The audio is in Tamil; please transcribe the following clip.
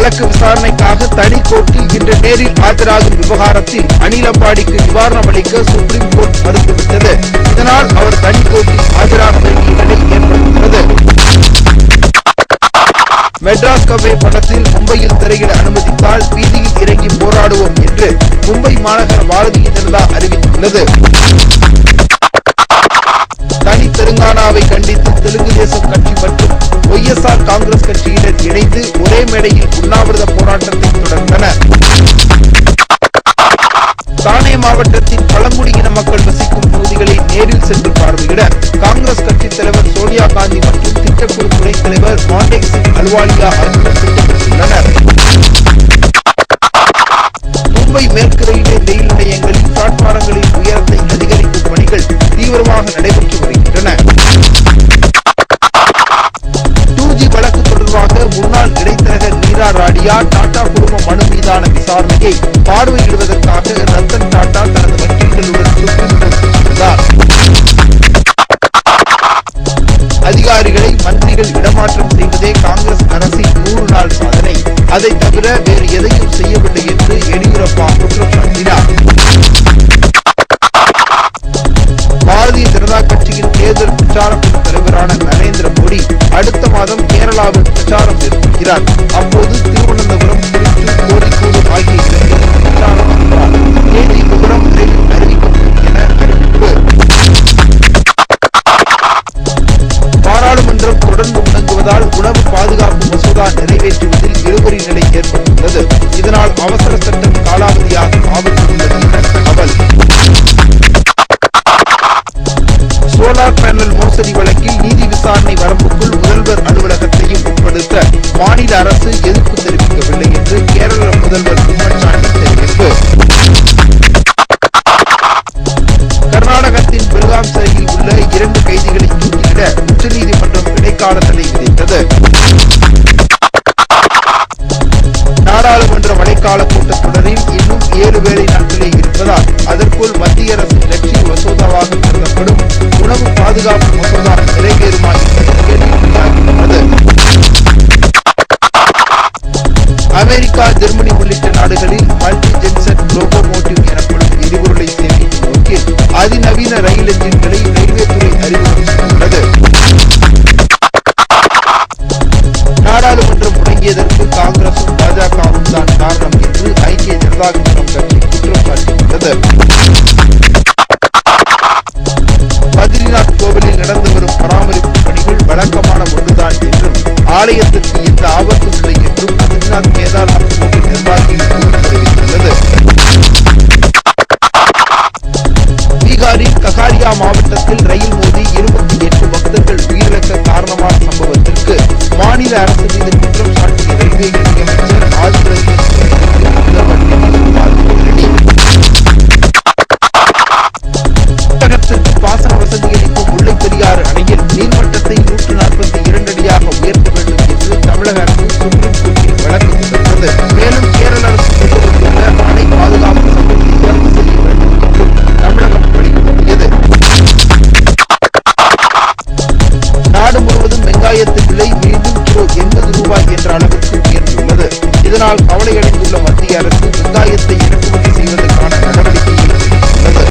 வழக்கு விசாரணைக்காக தனி கோர்ட்டில் இன்று நேரில் ஆஜராகும் விவகாரத்தில் அனில் நிவாரணம் அளிக்க சுப்ரீம் கோர்ட் மறுத்துவிட்டது. இதனால் அவர் தனி கோர்ட்டில் ஆஜராக வேண்டிய நிலை ஏற்படுகிறது. மெட்ராஸ் கவே படத்தில் மும்பையில் திரையிட அனுமதித்தால் வீதியில் இறங்கி போராடுவோம் என்று மும்பை மாநகர பாரதிய ஜனதா அறிவித்துள்ளது. காங்கிரஸ் இணைந்து ஒரே மேடையில் உண்ணாவிரத போராட்டத்தை தொடர்ந்தனர். தானே மாவட்டத்தின் பழங்குடியின மக்கள் வசிக்கும் பகுதிகளை நேரில் சென்று பார்வையிட காங்கிரஸ் கட்சித் தலைவர் சோனியா காந்தி மற்றும் திட்டக்குழு துணைத் தலைவர் மாண்டேக் சிங் அல்வாலியா ஆகியோர் நீரா டாடா குழும மனு மீதான விசாரணையை பார்வையிடுவதற்காக ரத்தன் டாடா தனது வக்கீல்களுடன் சுப்ரீம் கோர்ட் அதிகாரிகளை மந்திரிகள் இடமாற்றம் செய்வதே காங்கிரஸ் அரசின் நூறு நாள் சாதனை. அதை தவிர வேறு எதையும் செய்யவில்லை என்று எடியூரப்பா குற்றம் சாட்டினார் பாரதிய ஜனதா கட்சியின் தேர்தல் பிரச்சார தலைவரான நரேந்திர மோடி அடுத்த மாதம் கேரளாவில் பிரச்சாரம் மேற்கொள்கிறார். அப்போது கோழிக்கோடு ஆகிய தேதி விவரம் விரைவில் அறிவிக்கப்படும் என அறிவிப்பு பாராளுமன்றம் தொடர்ந்து முடங்குவதால் உணவு பாதுகாப்பு மசோதா நிறைவேற்றுவதில் இழுபறி நிலை ஏற்பட்டுள்ளது. இதனால் அவசர சட்டம் காலாவதியாக உள்ளது என சோலார் பேனல் மோசடி வழக்கில் நீதி விசாரணை வரம்புக்குள் முதல்வர் அலுவலகத்தையும் உட்படுத்த மாநில அரசு எதிர்ப்பு தெரிவிக்கவில்லை என்று கேரள முதல்வர் கும்மச்சாண்டி தெரிவிப்பு கர்நாடகத்தின் பெருகாம் சிறையில் உள்ள இரண்டு கைதிகளை தூக்கிலிட உச்சநீதிமன்றம் இடைக்கால தடை விதித்தது. நாடாளுமன்ற மழைக்கால கூட்டத்தொடரில் இன்னும் ஏழு வேலை நாட்களே இருப்பதால் அதற்குள் மத்திய அரசு லட்சிய மசோதாவாக கருதப்படும் உணவு பாதுகாப்பு மசோதா நிறைவேறுமா என்பது அமெரிக்கா ஜெர்மனி அதிநவீன ரயில் எஞ்சின்களை ரயில்வே துறை அறிமுகம் சகாரியா மாவட்டத்தில் ரயில் மோதி இருபத்தி எட்டு பக்தர்கள் உயிரிழக்க காரணமான சம்பவத்திற்கு மாநில அரசு மீது குற்றம் சாட்டிய ரயில்வே இணையமைச்சர் தமிழகத்திற்கு பாசன வசதியளிக்கும் முல்லை பெரியாறு அணையில் நீர்மட்டத்தை நூற்று நாற்பத்தி இரண்டு அடியாக உயர்த்த வேண்டும் என்று தமிழக அரசு சுப்ரீம் கோர்ட்டில் வழக்கு தொடர்ந்தது லட்சம் உயர்ந்துள்ளது இதனால் கவலையடைந்துள்ள மத்திய அரசு வெங்காயத்தை இறக்குமதி